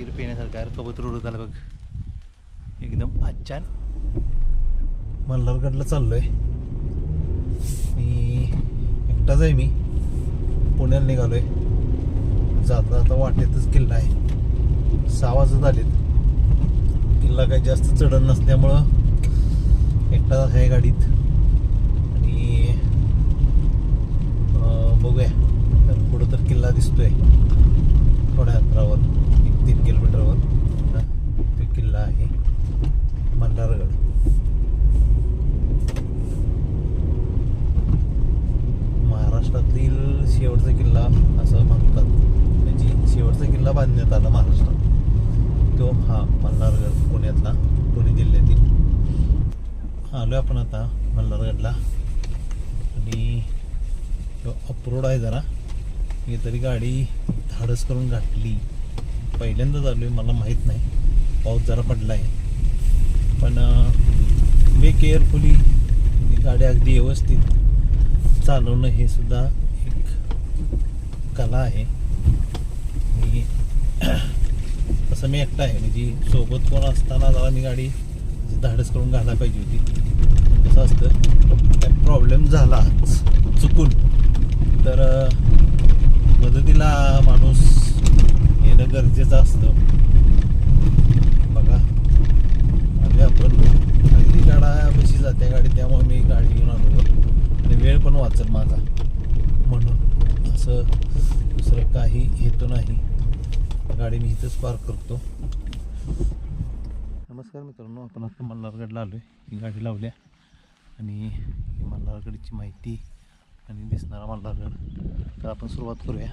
वगैरे पिण्यासारखं आहे. कबूतर उडत आलं बघ. एकदम आच्छान मल्हारगडला चाललो आहे मी एकटाच आहे मी. पुण्याला निघालोय. जाता जाता वाटेतच किल्ला आहे. सहा वाजत आलेत. किल्ला काही जास्त चढण नसल्यामुळं एकटाच आहे गाडीत. आणि बघूया. तर पुढं तर किल्ला दिसतोय थोड्या अंतरावर एक तीन किलोमीटरवर ना तो किल्ला आहे मल्हारगड महाराष्ट्रातील शेवटचा किल्ला असं म्हणतात म्हणजे शेवटचा किल्ला बांधण्यात आला महाराष्ट्रात तो हा मल्हारगड पुण्यातला पुणे जिल्ह्यातील आलो आपण आता मल्हारगडला आणि रोड आहे जरा. मी तरी गाडी धाडस करून घातली. पहिल्यांदाच आलो आहे मला माहीत नाही. पाऊस जरा पडला आहे पण मी केअरफुली गाडी अगदी व्यवस्थित चालवणं हे सुद्धा एक कला आहे. आणि तसं मी एकटा आहे. म्हणजे सोबत कोण असताना जरा मी गाडी धाडस करून घालायला पाहिजे होती. कसं असतं. काय प्रॉब्लेम झाला. चुकून. तर मदतीला माणूस येणं गरजेचं असतं. बघा. आणि आपण अगदी गाडा बशी जाते गाडी त्यामुळे मी गाडी घेऊन आलो आणि वेळ पण वाचेल माझा. म्हणून असं दुसरं काही हेतू नाही. गाडी मी इथंच पार्क करतो. नमस्कार मित्रांनो आपण आता मल्हारगडला आलो आहे ही गाडी लावल्या. आणि मल्हारगडची माहिती आणि दिसणारा मल्हारगड तर आपण सुरुवात करूया.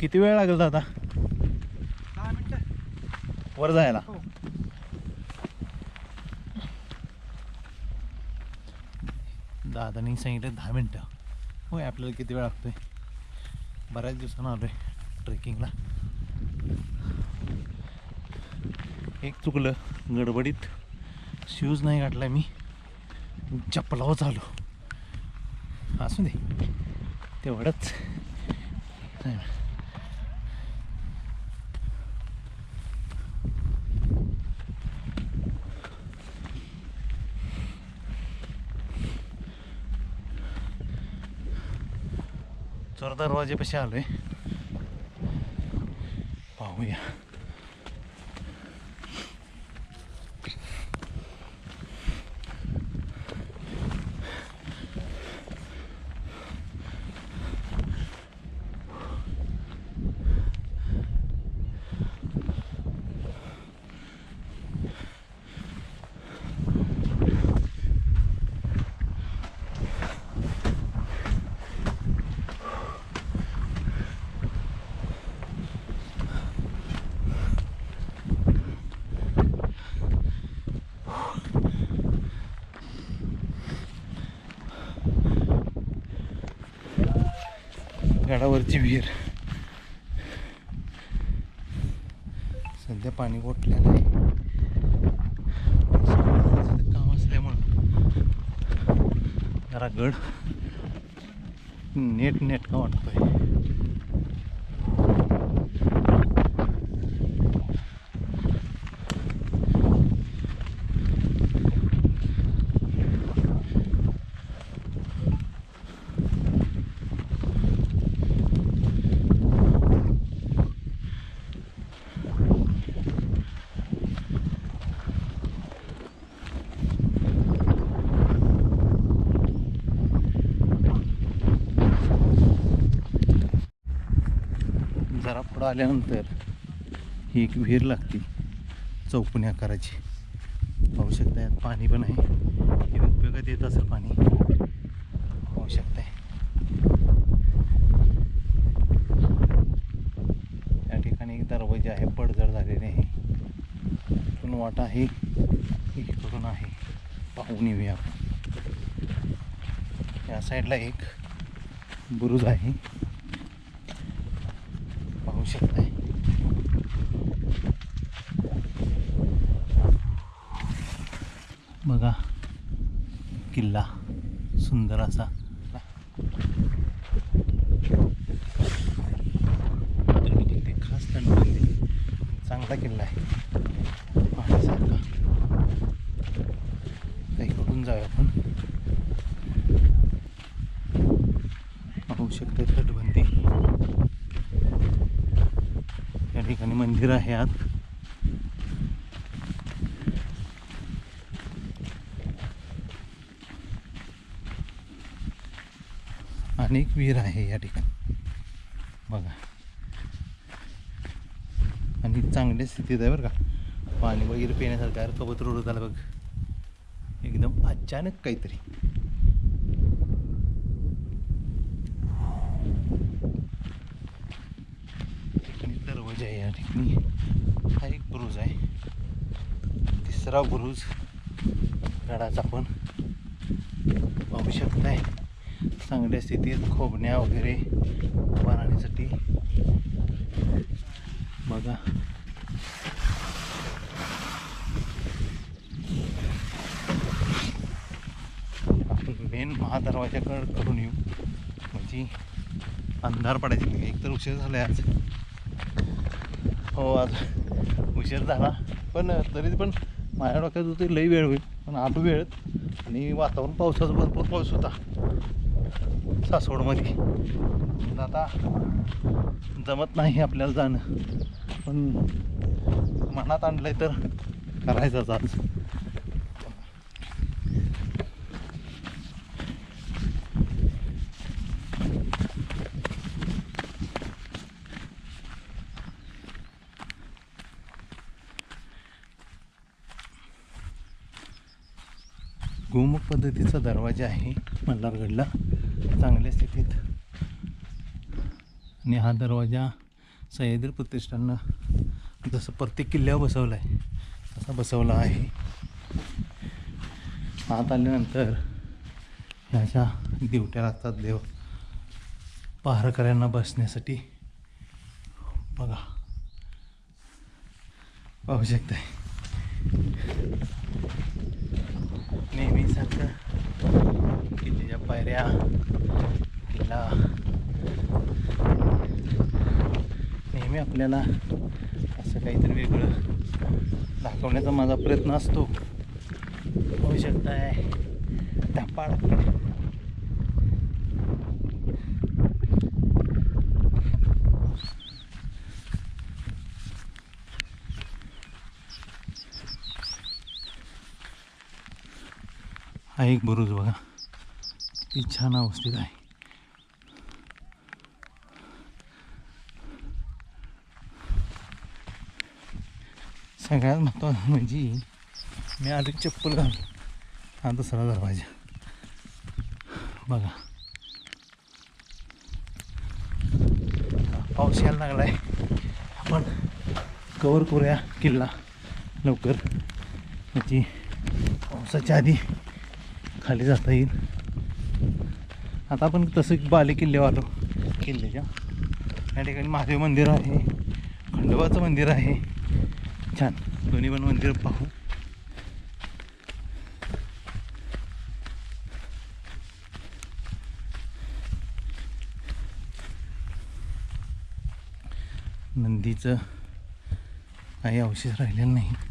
किती वेळ लागेल दादा? दहा मिनिटं. वर जायला. हो. दादानी सांगितलं दहा मिनटं. होय आपल्याला किती वेळ लागतोय? बऱ्याच दिवसानं आलो आहे ट्रेकिंगला. एक चुकलं. गडबडीत शूज नाही घातला मी. चप्पलावर आलो असू दे. तेवढंच. नाही. वाजेपाशी आलोय. पाहूया. गडावरची विहीर. सध्या पाणी गोठलेलं आहे. काम असल्यामुळं जरा गड नेट नेटका वाटतोय जरा पुढं आल्यानंतर ही एक विहीर लागते. चौकोनी आकाराची. पाहू शकता यात पाणी पण आहे. हे उपयोगात येत असेल पाणी. पाहू शकताय. या ठिकाणी एक दरवाजा आहे. पडझड झालेले आहे. इकडून वाटा आहे. इकडून आहे. पाहून येऊया आपण. या साईडला एक बुरुज आहे पाहू शकताय बघा किल्ला सुंदर असा. खास तटबंदी चांगला किल्ला आहे. पाहण्यासारखा. इकडून जाऊया आपण. पाहू शकते तटबंदी या ठिकाणी मंदिर आहे आत. विहीर आहे या ठिकाणी. बघा. आणि चांगल्या स्थितीत आहे बरं का. पाणी वगैरे पिण्यासारखं आहे. कबूतर रोड आलं बघ. एकदम अचानक काहीतरी. ठिकाणी दरवाजा आहे या ठिकाणी. हा एक ब्रुज आहे. तिसरा ब्रुज गडाचा पण. पाहू शकताय. चांगल्या स्थितीत खोबण्या वगैरे उभा राहण्यासाठी बघा मेन महादरवाजाकडे करून येऊ. म्हणजे अंधार पडायची नाही. एक तर उशीर झाला आज. हो आज उशीर झाला. पण तरी पण माझ्या डोक्यात होते लई वेळ होईल. पण आठ वेळेत आणि वातावरण पावसाचं भरपूर पाऊस होता. सासवडमध्ये. पण आता जमत नाही आपल्याला जाणं. पण मनात आणलंय तर करायचंच आज. गोमुख पद्धतीचा दरवाजा आहे मल्हारगडला. चांगल्या स्थितीत. आणि हा दरवाजा सह्याद्री प्रतिष्ठाननं जसं प्रत्येक किल्ल्यावर बसवला आहे तसा बसवला आहे. आत आल्यानंतर ह्याच्या दिवट्या लागतात देव पहारकऱ्यांना बसण्यासाठी बघा. पाहू शकताय. नेहमीसारखं किल्ल्याच्या पायऱ्या किल्ला. नेहमी आपल्याला असं काहीतरी वेगळं दाखवण्याचा माझा प्रयत्न असतो. होऊ आहे टपाळ हा एक बुरुज बघा. किती छान अवस्थेत आहे सगळ्यात महत्त्वाचं म्हणजे मी आधी चप्पल घाल हा दुसरा दरवाजा. बघा. पाऊस यायला लागला आहे आपण कवर करूया किल्ला लवकर. म्हणजे पावसाच्या आधी खाली जाता येईल. आता आपण तसं बाले किल्ल्यावर आलो किल्ल्याच्या. या ठिकाणी महादेव मंदिर आहे. खंडोबाचं मंदिर आहे. छान. दोन्ही पण मंदिर पाहू. नंदीचं काही अवशेष राहिलेलं नाही.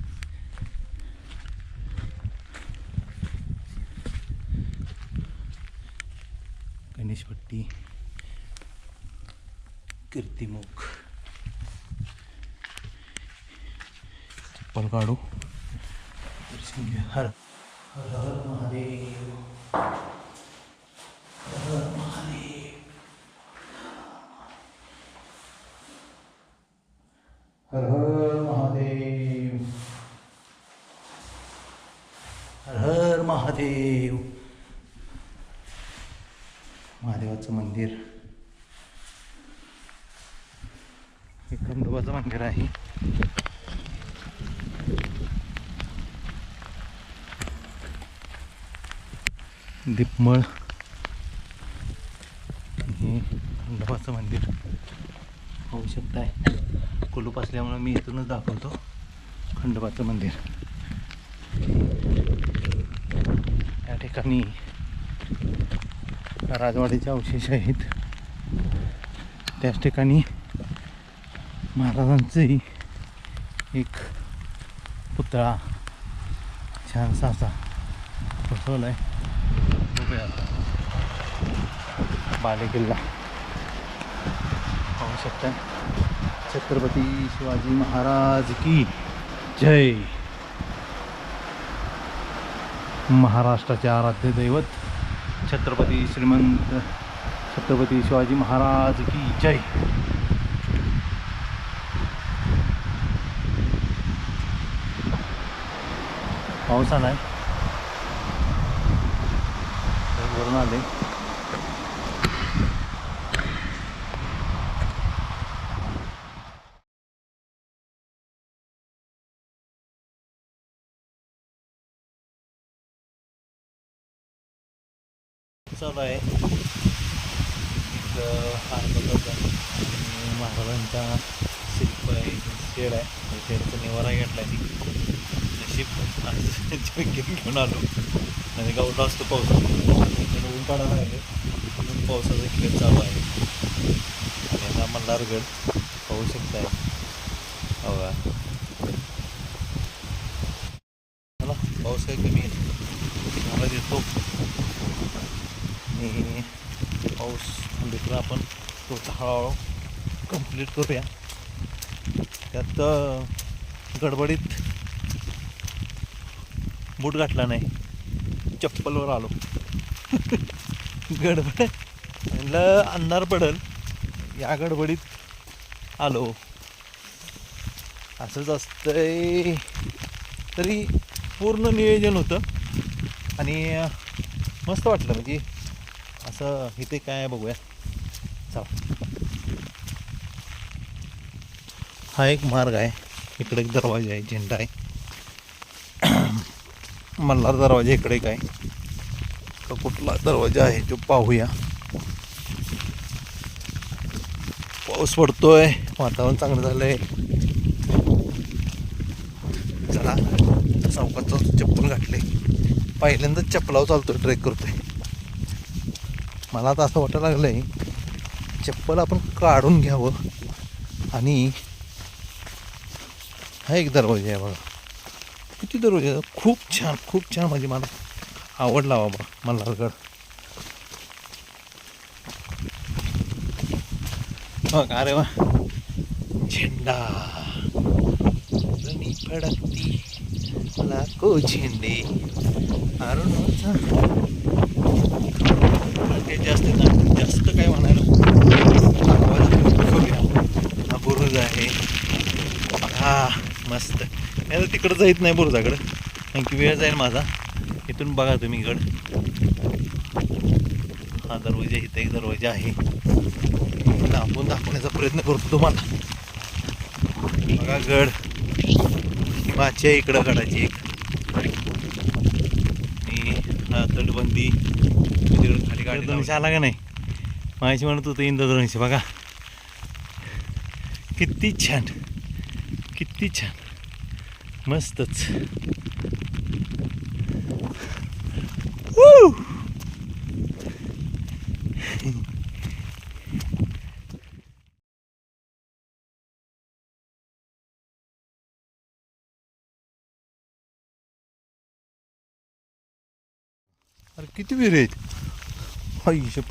चप्पल काढू. दर्शन घ्या हर हर हर महादेव. हर हर महादेव. हर हर महादेव. हर हर महादेव. महादेवाचं मंदिर. हे खंडोबाचं मंदिर आहे. दीपमळ. हे खंडोबाचं मंदिर होऊ आहे कुलूप असल्यामुळे मी इथूनच दाखवतो खंडोबाचं मंदिर. या ठिकाणी ठिकाणी राजवाडीचे अवशेष आहेत. त्याच ठिकाणी महाराजांचंही एक पुतळा छानसा असा बसवला आहे बघूया बालेकिल्ला. पाहू शकता छत्रपती शिवाजी महाराज की जय. महाराष्ट्राचे आराध्य दैवत छत्रपती श्रीमंत छत्रपती शिवाजी महाराज की जय. पाऊस आला आहे वरून आले चालू आहे एक अर्धा आणि महाराजांचा शिल्प आहे शेड आहे शेडचा निवारा घेतला ती नशीब घेऊन आलो आणि गावला असतो पाऊस पडायला लागले. म्हणून पावसाचा खेळ चालू आहे. आणि आता मल्हारगड पाहू शकताय. हवा चला पाऊस काही कमी आहे? मला देतो. आणि पाऊस म्हणजे दुसरा आपण तो हळूहळू कंप्लीट करूया. त्यात गडबडीत बूट घातला नाही. चप्पलवर आलो. गडबड. म्हटलं अंधार पडल. या गडबडीत आलो. असंच असतंय. तरी पूर्ण नियोजन होतं. आणि मस्त वाटलं. म्हणजे असं इथे काय बघूया. चला. हा एक मार्ग आहे. इकडे एक दरवाजा आहे. झेंडा आहे. मल्हार दरवाजा इकडे काय का कुठला दरवाजा आहे तो पाहूया. पाऊस पडतोय वातावरण चांगलं झालंय. चला चौकात चालतो चप्पल घातले पहिल्यांदा चप्पलावर चालतोय ट्रेक करतोय. मला आता असं वाटायला लागलं आहे चप्पल आपण काढून घ्यावं आणि हा एक दरवाजा आहे बघा. किती दरवाजा? आहे? खूप छान खूप छान म्हणजे मला आवडला बाबा मल्हारगड बघ अरे वा. झेंडा. फडकती. लाखो झेंडे. अरुणाचा जास्त जास्त काय म्हणायला हा बुरुज आहे. हा मस्त. नाही तर तिकडं जाईत नाही बुरुजाकडं. कारण की वेळ जाईल माझा. इथून बघा तुम्ही गड हा दरवाजा इथं एक दरवाजा आहे. लांबून दाखवण्याचा प्रयत्न करतो तुम्हाला. बघा गड. आहे इकडं गडाची एक. आणि हा तटबंदी. तिकडं खाली गाडी आला का नाही? माझी म्हणत होतं इंद्रधनुष्य बघा. किती छान. किती छान. मस्तच. अरे किती विहिरी आहेत? आयुष्य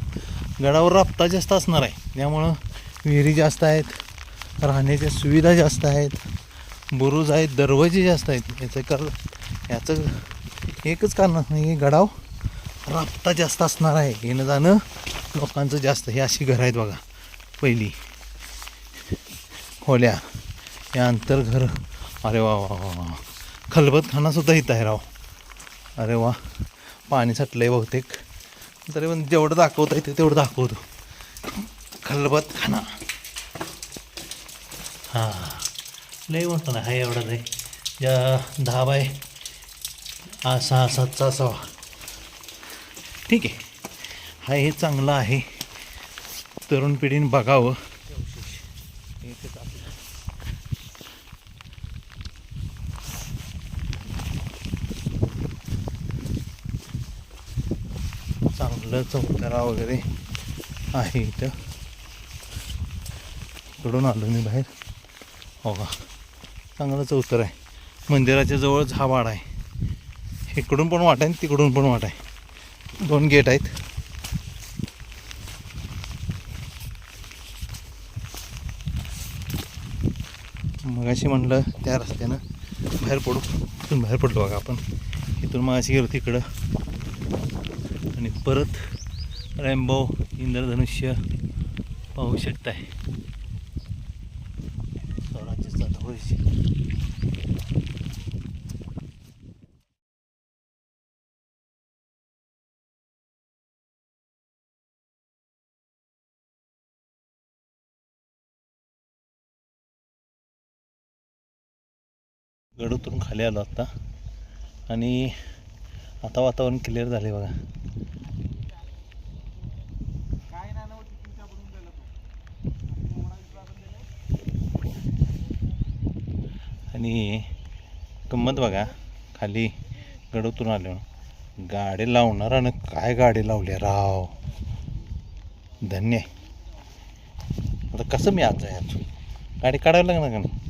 गडावर राबता जास्त असणार आहे. त्यामुळं विहिरी जास्त आहेत राहण्याच्या सुविधा जास्त आहेत बुरुज आहेत दरवाजे जास्त आहेत. याचं कारण याचं एकच कारण नाही गडाव राबता जास्त असणार आहे. येणं जाणं लोकांचं जास्त. हे अशी घरं आहेत बघा पहिली. खोल्या हे अंतरघर. अरे वा वा वा वा खलबतखानासुद्धा इथं आहे राव. अरे वा. पाणी साठलंय बहुतेक. तरी पण जेवढं दाखवता येते तेवढं दाखवतो. खलबत खाना. हां. लय मोठं ना हा एवढा नाही ज्या दहा बाय हा सहा सातचा असावा ठीक आहे. हा हे चांगलं आहे. तरुण पिढीने बघावं. एकच चौतारा वगैरे आहे इथं. इकडून आलो मी बाहेर. हो का चांगलं चौतर आहे. मंदिराच्या जवळच हा वाडा आहे. इकडून पण वाट आहे तिकडून पण वाट आहे. दोन गेट आहेत. मग अशी म्हटलं त्या रस्त्यानं बाहेर पडू. इथून बाहेर पडलो बघा आपण. इथून मग अशी गेलो तिकडं. आणि परत रॅम्बो इंद्रधनुष्य पाहू शकताय. स्वराज्य चालू गड उतरून खाली आलो आता. आणि आता वातावरण क्लिअर झाले बघा काय नाही नव्हती तुमच्याकडून गेला तो आणि गंमत बघा खाली गड उतरून आलो. गाडी लावणारानं काय गाडी लावली राव? धन्य. आता कसं मी आज जायचो गाडी काढायला लागणार का नाही?